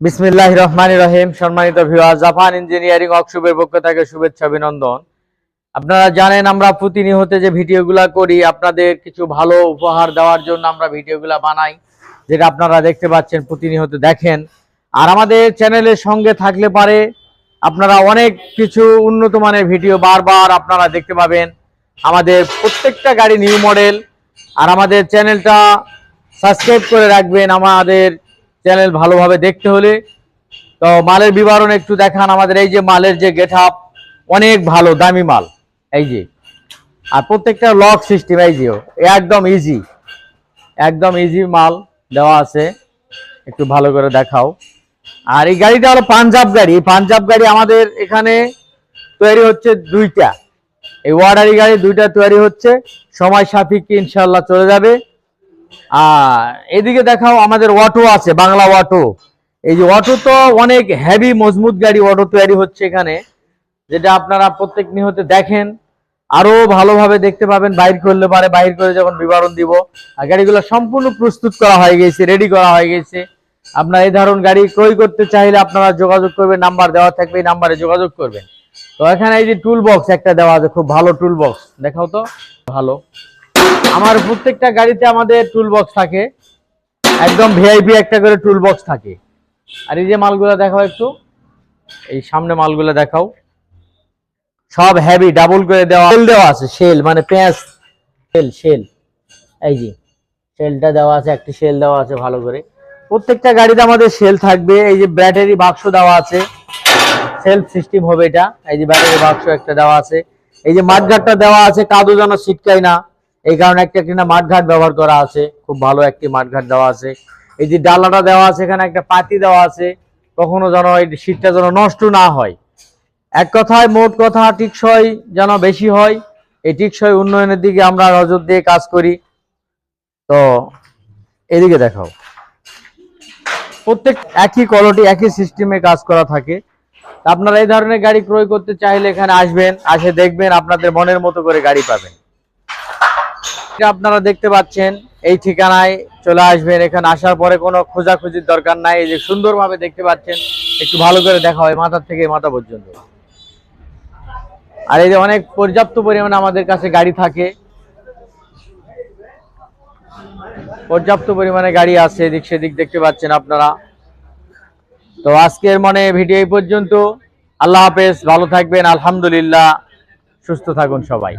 বিসমিল্লাহ রহমান রহিম। সম্মানিত viewer Japan engineering ওয়ার্কশপের পক্ষ থেকে শুভেচ্ছা, অভিনন্দন। আপনারা জানেন আমরা প্রতিনিয়ত যে ভিডিওগুলা করি, আপনাদের কিছু ভালো উপহার দেওয়ার জন্য আমরা ভিডিওগুলা বানাই, যেটা আপনারা দেখতে পাচ্ছেন, প্রতিনিয়ত দেখেন। আর আমাদের চ্যানেলের সঙ্গে থাকলে পারে আপনারা অনেক কিছু উন্নত মানের ভিডিও বারবার আপনারা দেখতে পাবেন। আমাদের প্রত্যেকটা গাড়ি নিউ মডেল আর আমাদের চ্যানেলটা সাবস্ক্রাইব করে রাখবেন আমাদের চ্যানেল ভালোভাবে দেখতে হলে তো মালের বিবরণ একটু দেখান আমাদের, এই যে মালের যে গেট অনেক ভালো, দামি মাল, এই যে। আর প্রত্যেকটা লক সিস্টেম, এই যে, একদম ইজি একদম ইজি মাল দেওয়া আছে, একটু ভালো করে দেখাও। আর এই গাড়িটা হলো পাঞ্জাব গাড়ি, এই পাঞ্জাব গাড়ি আমাদের এখানে তৈরি হচ্ছে দুইটা। এই ওয়ার্ডারি গাড়ি দুইটা তৈরি হচ্ছে, সময় সাপেক্ষে ইনশাল্লাহ চলে যাবে। এদিকে দেখাও আমাদের অটো আছে, বাংলা অটো এই যে অটো তো অনেক হেভি মজবুত গাড়ি অটো তৈরি হচ্ছে এখানে, যেটা আপনারা প্রত্যেক নিহতে দেখেন। আরও ভালোভাবে দেখতে পাবেন, বাইর করলে পারে, বাইর করে যখন বিবরণ দিব। আর গাড়িগুলো সম্পূর্ণ প্রস্তুত করা হয়ে গেছে রেডি করা হয়ে গেছে। আপনার এই ধরুন গাড়ি ক্রয় করতে চাইলে আপনারা যোগাযোগ করবেন নাম্বার দেওয়া থাকবে, এই নাম্বারে যোগাযোগ করবেন। তো এখানে এই যে টুল বক্স একটা দেওয়া আছে, খুব ভালো টুল বক্স দেখাও তো, ভালো। আমার প্রত্যেকটা গাড়িতে আমাদের টুল বক্স থাকে। একদম ভিআইপি একটা করে টুল বক্স থাকে। আর এই যে মালগুলো দেখাও একটু। এই সামনে মালগুলো দেখাও। সব হেভি ডাবল করে দেওয়া। শেল দেওয়া আছে শেল মানে পেঁয়াজ। শেল শেল এই যে শেলটা দেওয়া আছে, একটি শেল দেওয়া আছে ভালো করে। প্রত্যেকটা গাড়িতে আমাদের শেল থাকবে। এই যে ব্যাটারি বাক্স দেওয়া আছে। সেলফ সিস্টেম হবে এটা। এই যে ব্যাটারি বাক্স একটা দেওয়া আছে। এই যে মাঠঘাটটা দেওয়া আছে, কাদু যেন ছিটকায় না। এই কারণে একটা কিনা মাঠঘাট ব্যবহার করা আছে, খুব ভালো একটি মাঠঘাট দেওয়া আছে। এই যে ডালাটা দেওয়া আছে, এখানে একটা পাতি দেওয়া আছে, কখনো যেন এই শীতটা যেন নষ্ট না হয়। এক কথায় মোট কথা, টিকসই যেন বেশি হয়, এই টিকসই উন্নয়নের দিকে আমরা নজর দিয়ে কাজ করি। তো এদিকে দেখাও। প্রত্যেক একই কোয়ালিটি একই সিস্টেমে কাজ করা থাকে। আপনারা এই ধরনের গাড়ি ক্রয় করতে চাইলে এখানে আসবেন, আসে দেখবেন, আপনাদের মনের মতো করে গাড়ি পাবেন। আপনারা দেখতে পাচ্ছেন, এই ঠিকানায় চলে আসবেন। এখানে আসার পরে কোনো খোঁজাখুঁজির দরকার নাই। এই যে সুন্দরভাবে দেখতে পাচ্ছেন, একটু ভালো করে দেখা হয় মাথা থেকে মাথা পর্যন্ত। আর এই যে অনেক পর্যাপ্ত পরিমাণে আমাদের কাছে গাড়ি থাকে। পর্যাপ্ত পরিমাণে গাড়ি আছে, এদিক সেদিক দেখতে পাচ্ছেন আপনারা। তো আজকের মানে ভিডিও পর্যন্ত। আল্লাহ হাফেজ, ভালো থাকবেন, আলহামদুলিল্লাহ। সুস্থ থাকুন সবাই।